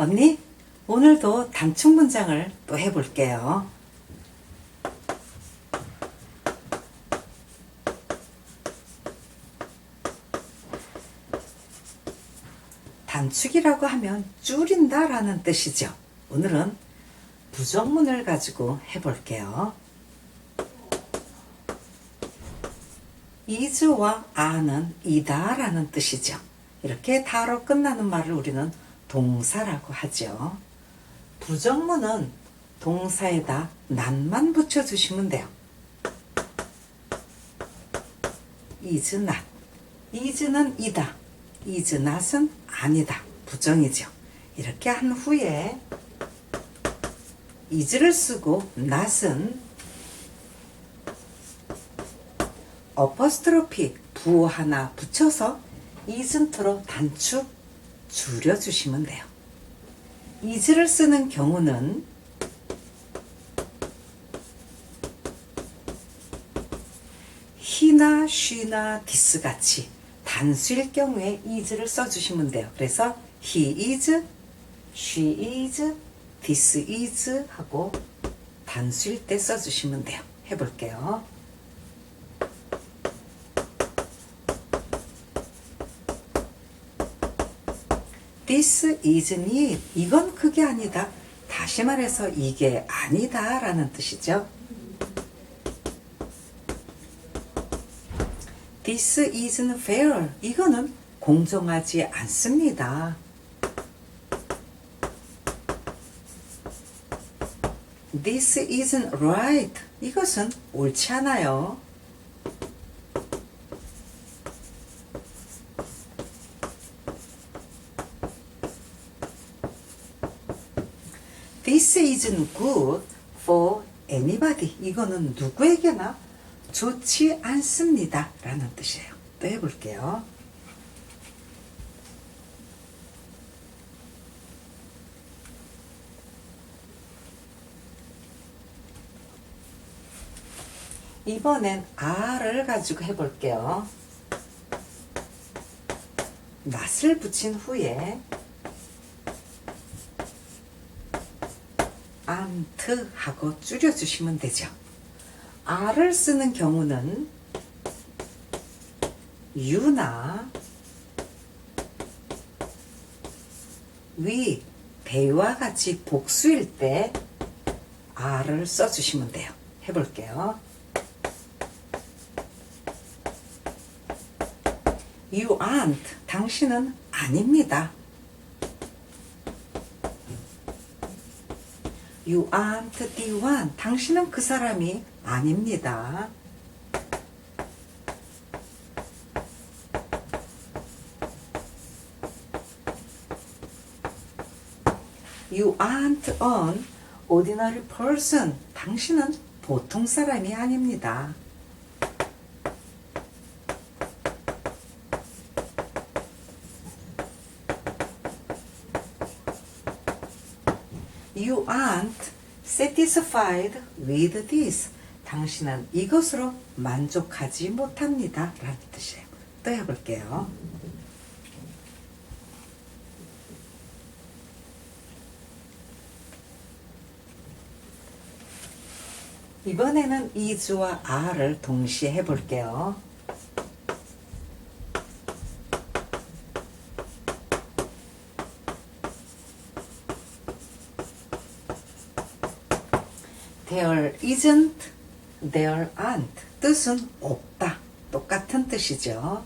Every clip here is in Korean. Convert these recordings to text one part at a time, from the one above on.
언니, 오늘도 단축 문장을 또 해볼게요. 단축이라고 하면 줄인다 라는 뜻이죠. 오늘은 부정문을 가지고 해볼게요. is와 a는 이다 라는 뜻이죠. 이렇게 다로 끝나는 말을 우리는 동사라고 하죠. 부정문은 동사에다 not만 붙여주시면 돼요. is not. is는 이다. is not은 아니다. 부정이죠. 이렇게 한 후에 is를 쓰고 not은 어퍼스트로피 부 하나 붙여서 isn't로 단축 줄여주시면 돼요. is를 쓰는 경우는 he나 she나 this 같이 단수일 경우에 is를 써주시면 돼요. 그래서 he is, she is, this is 하고 단수일 때 써주시면 돼요. 해볼게요. This isn't. 이건 그게 아니다. 다시 말해서 이게 아니다 라는 뜻이죠. This isn't fair. 이거는 공정하지 않습니다. This isn't right. 이것은 옳지 않아요. This isn't good for anybody. 이거는 누구에게나 좋지 않습니다. 라는 뜻이에요. 또 해볼게요. 이번엔 R을 가지고 해볼게요. 낫을 붙인 후에 안트 하고 줄여주시면 되죠. R을 쓰는 경우는 유나 위 배와 같이 복수일 때 R을 써주시면 돼요. 해볼게요. You aren't. 당신은 아닙니다. You aren't the one. 당신은 그 사람이 아닙니다. You aren't an ordinary person. 당신은 보통 사람이 아닙니다. You aren't satisfied with this. 당신은 이것으로 만족하지 못합니다. 라는 뜻이에요. 또 해볼게요. 이번에는 is와 are를 동시에 해볼게요. There isn't, there aren't. 뜻은 없다. 똑같은 뜻이죠.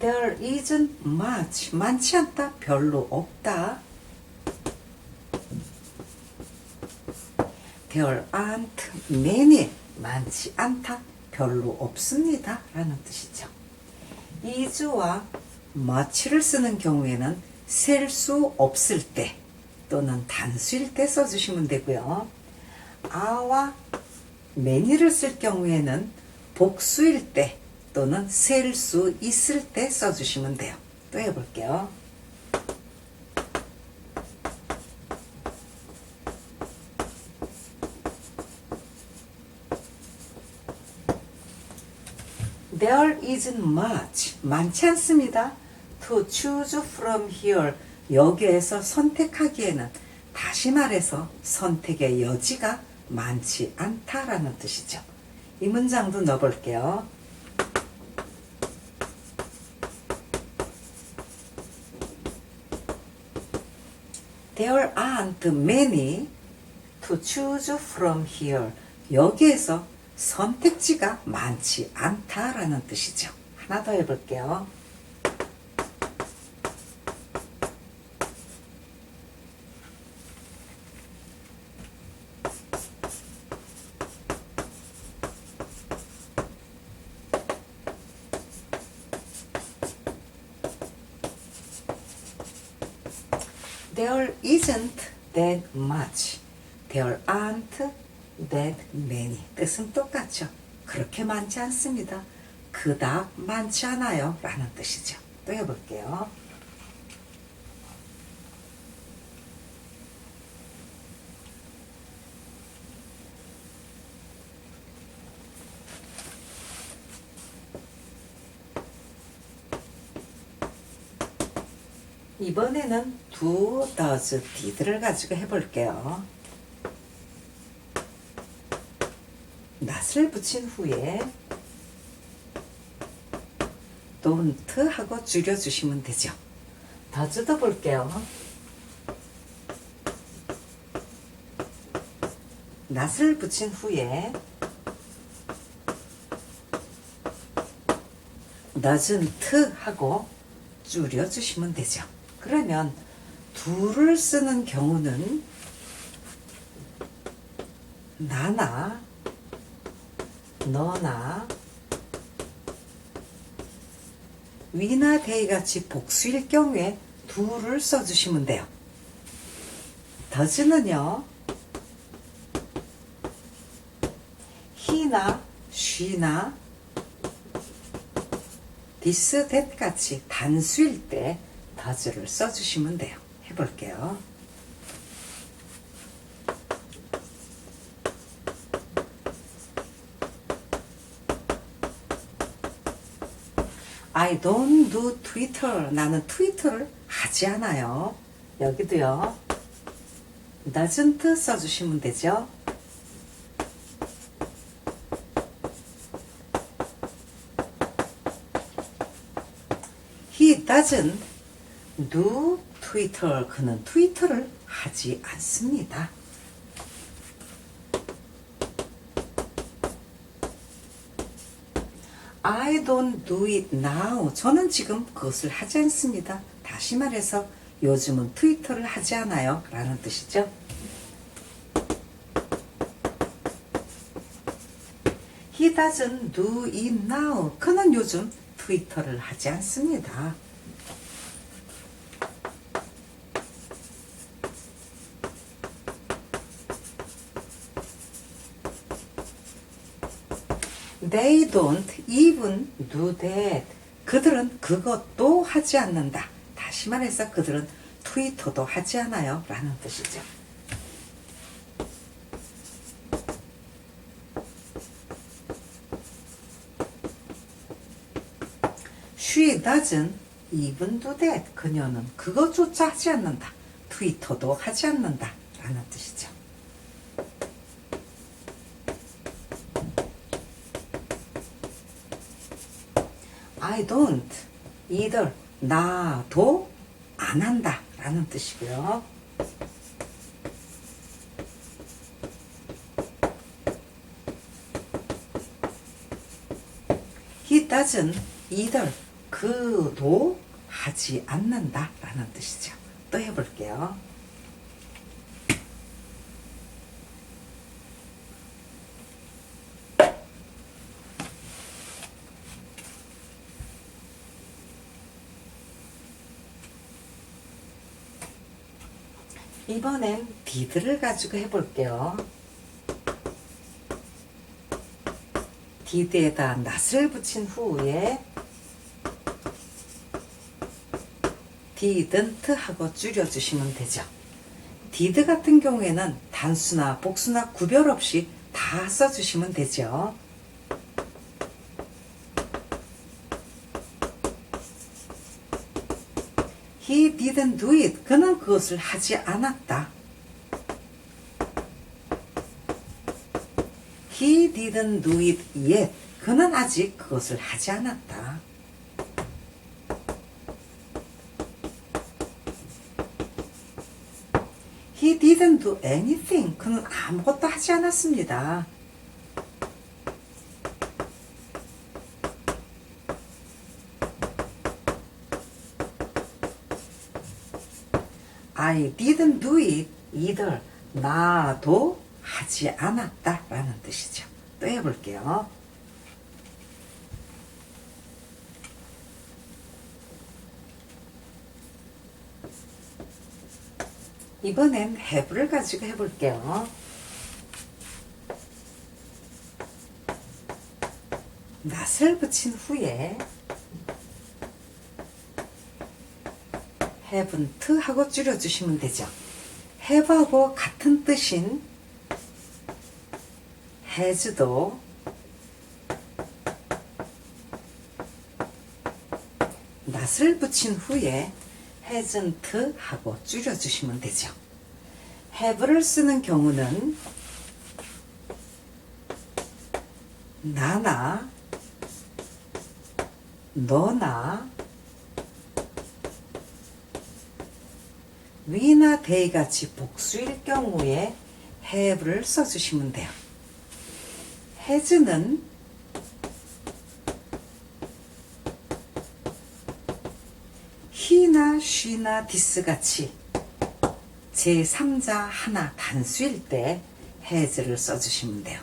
There isn't much. 많지 않다. 별로 없다. There aren't many. 많지 않다. 별로 없습니다. 라는 뜻이죠. is와 much를 쓰는 경우에는 셀 수 없을 때 또는 단수일 때 써주시면 되고요. 아와 many를 쓸 경우에는 복수일 때 또는 셀 수 있을 때 써주시면 돼요. 또 해볼게요. There isn't much. 많지 않습니다. to choose from here 여기에서 선택하기에는 다시 말해서 선택의 여지가 많지 않다라는 뜻이죠. 이 문장도 넣어볼게요. There aren't many to choose from here. 여기에서 선택지가 많지 않다라는 뜻이죠. 하나 더 해볼게요. There isn't that much. There aren't that many. 뜻은 똑같죠. 그렇게 많지 않습니다. 그닥 많지 않아요. 라는 뜻이죠. 또 해볼게요. 이번에는 두 더즈 디드를 가지고 해볼게요. 낫을 붙인 후에 don't 하고 줄여주시면 되죠. 더즈도 볼게요. 낫을 붙인 후에 doesn't 하고 줄여주시면 되죠. 그러면 둘을 쓰는 경우는 나나 너나 위나 데이 같이 복수일 경우에 둘을 써주시면 돼요. 더즈는요, he나 she나 this, that 같이 단수일 때 does를 써주시면 돼요. 해볼게요. I don't do Twitter. 나는 트위터를 하지 않아요. 여기도요. doesn't 써주시면 되죠. Doesn't do Twitter. 그는 트위터를 하지 않습니다. I don't do it now. 저는 지금 그것을 하지 않습니다. 다시 말해서 요즘은 트위터를 하지 않아요. 라는 뜻이죠. He doesn't. 그는 요즘 트위터를 하지 않습니다. They don't even do that. 그들은 그것도 하지 않는다. 다시 말해서 그들은 트위터도 하지 않아요. 라는 뜻이죠. She doesn't that. 그녀는 그것조차 하지 않는다. 트위터도 하지 않는다. 라는 뜻이죠. I don't either 나도 안 한다 라는 뜻이고요. He doesn't either 그도 하지 않는다 라는 뜻이죠. 또 해볼게요. 이번엔 did를 가지고 해볼게요. did에다 낫을 붙인 후에 didn't 하고 줄여주시면 되죠. did 같은 경우에는 단수나 복수나 구별 없이 다 써주시면 되죠. He didn't do it. 그는 그것을 하지 않았다. He didn't do it yet. 그는 아직 그것을 하지 않았다. He didn't do anything. 그는 아무것도 하지 않았습니다. I didn't do it either. 나도 하지 않았다. 라는 뜻이죠. 또 해볼게요. 이번엔 have를 가지고 해볼게요. 낫을 붙인 후에 haven't 하고 줄여주시면 되죠. have하고 같은 뜻인 has도 낫을 붙인 후에 hasn't 하고 줄여주시면 되죠. have를 쓰는 경우는 나나 너나 위나 they 같이 복수일 경우에 have를 써주시면 돼요. has는 he나 she나 this 같이 제3자 하나 단수일 때 has를 써주시면 돼요.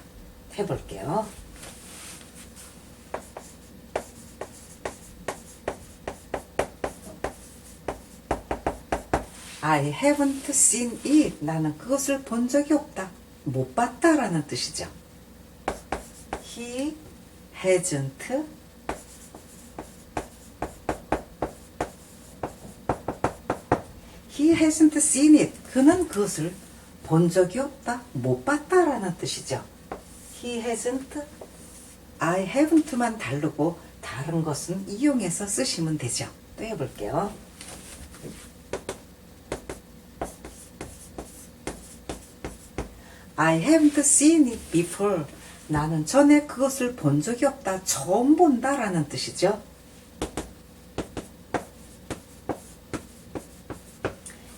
해볼게요. I haven't seen it. 나는 그것을 본 적이 없다. 못 봤다라는 뜻이죠. He hasn't He hasn't seen it. 그는 그것을 본 적이 없다. 못 봤다라는 뜻이죠. He hasn't I haven't만 다르고 다른 것은 이용해서 쓰시면 되죠. 또 해볼게요. I haven't seen it before. 나는 전에 그것을 본 적이 없다. 처음 본다 라는 뜻이죠.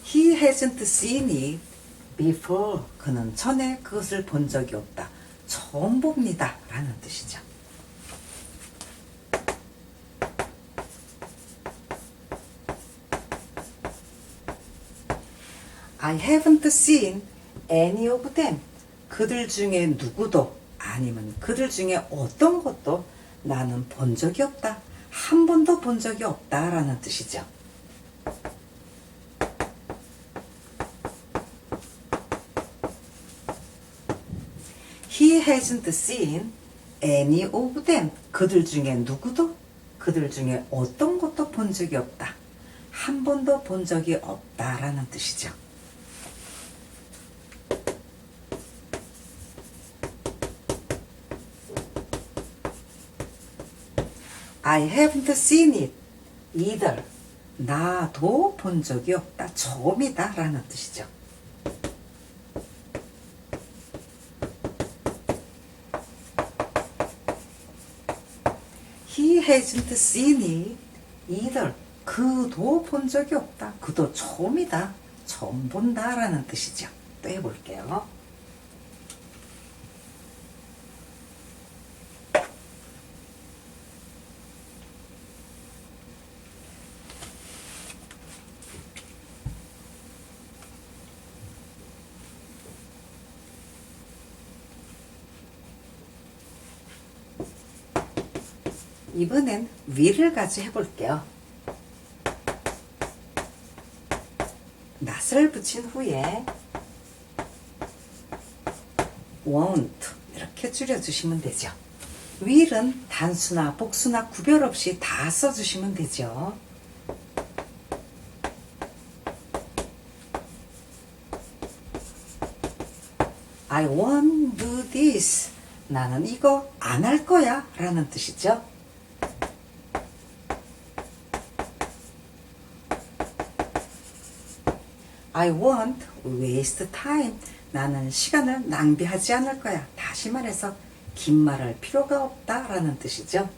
He hasn't seen it before. 그는 전에 그것을 본 적이 없다. 처음 봅니다. 라는 뜻이죠. I haven't seen any of them. 그들 중에 누구도 아니면 그들 중에 어떤 것도 나는 본 적이 없다. 한 번도 본 적이 없다 라는 뜻이죠. He hasn't seen any of them. 그들 중에 누구도 그들 중에 어떤 것도 본 적이 없다. 한 번도 본 적이 없다라는 뜻이죠. I haven't seen it either. 나도 본 적이 없다. 처음이다. 라는 뜻이죠. He hasn't seen. 그도 본 적이 없다. 그도 처음이다. 처음 본다. 라는 뜻이죠. 또 해볼게요. 이번엔 위를 가지 해볼게요. 낫을 붙인 후에 won't 이렇게 줄여주시면 되죠. will은 단수나 복수나 구별 없이 다 써주시면 되죠. I won't do. 나는 이거 안 할 거야. 라는 뜻이죠. I won't waste time. 나는 시간을 낭비하지 않을 거야. 다시 말해서 긴 말할 필요가 없다 라는 뜻이죠.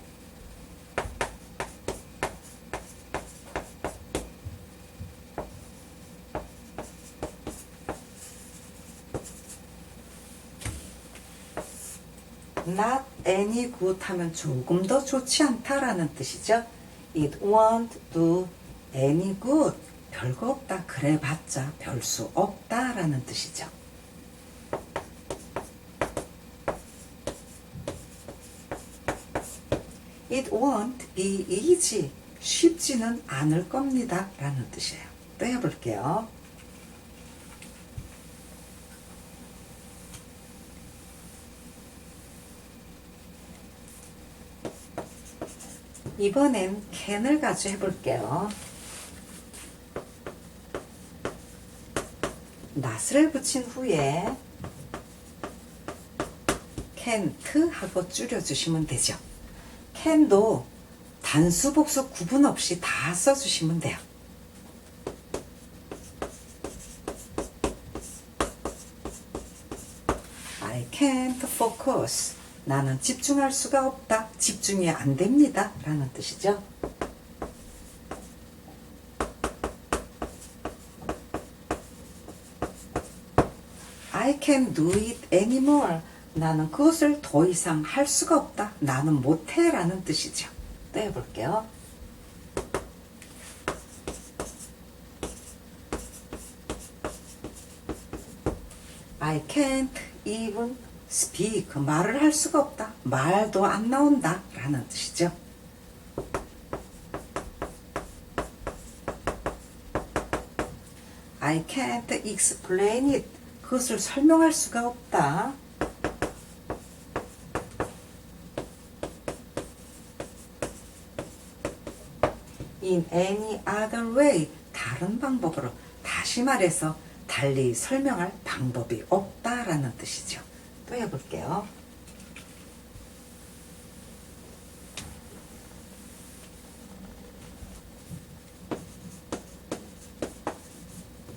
not any good 하면 조금 더 좋지 않다라는 뜻이죠. It won't do any good. 별거 없다. 그래 봤자 별 수 없다라는 뜻이죠. It won't be easy. 쉽지는 않을 겁니다. 라는 뜻이에요. 또 해볼게요. 이번엔 캔을 가지고 해볼게요. 낫을 붙인 후에 캔트 하고 줄여주시면 되죠. 캔도 단수 복수 구분 없이 다 써주시면 돼요. I can't focus. 나는 집중할 수가 없다. 집중이 안 됩니다. 라는 뜻이죠. I can't do it anymore. 나는 그것을 더 이상 할 수가 없다. 나는 못해. 라는 뜻이죠. 또 해볼게요. I can't even speak. 말을 할 수가 없다. 말도 안 나온다. 라는 뜻이죠. I can't explain it. 그것을 설명할 수가 없다. in any other way. 다른 방법으로. 다시 말해서 달리 설명할 방법이 없다라는 뜻이죠. 또 해볼게요.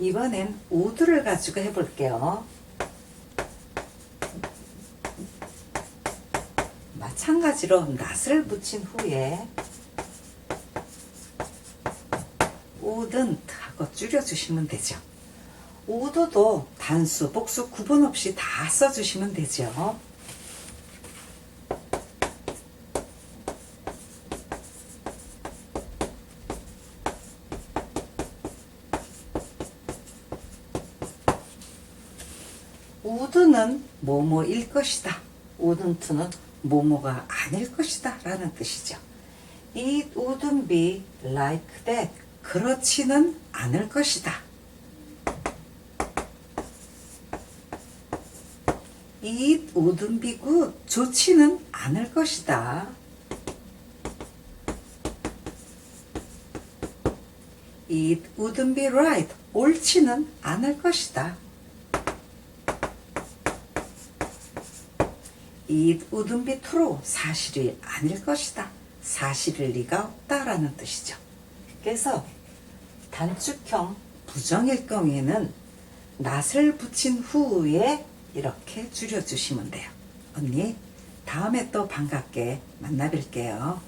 이번엔 우드를 가지고 해볼게요. 마찬가지로 낫을 붙인 후에 우든 하고 줄여주시면 되죠. 우드도 단수, 복수 구분 없이 다 써주시면 되죠. 우드는 뭐뭐일 것이다. 우든트는 뭐뭐가 아닐 것이다. 라는 뜻이죠. It wouldn't be like that. 그렇지는 않을 것이다. It wouldn't be good. 좋지는 않을 것이다. It wouldn't be right. 옳지는 않을 것이다. Be true. 사실이 아닐 것이다. 사실일 리가 없다라는 뜻이죠. 그래서 단축형 부정일 경우에는 낫을 붙인 후에 이렇게 줄여주시면 돼요. 언니, 다음에 또 반갑게 만나 뵐게요.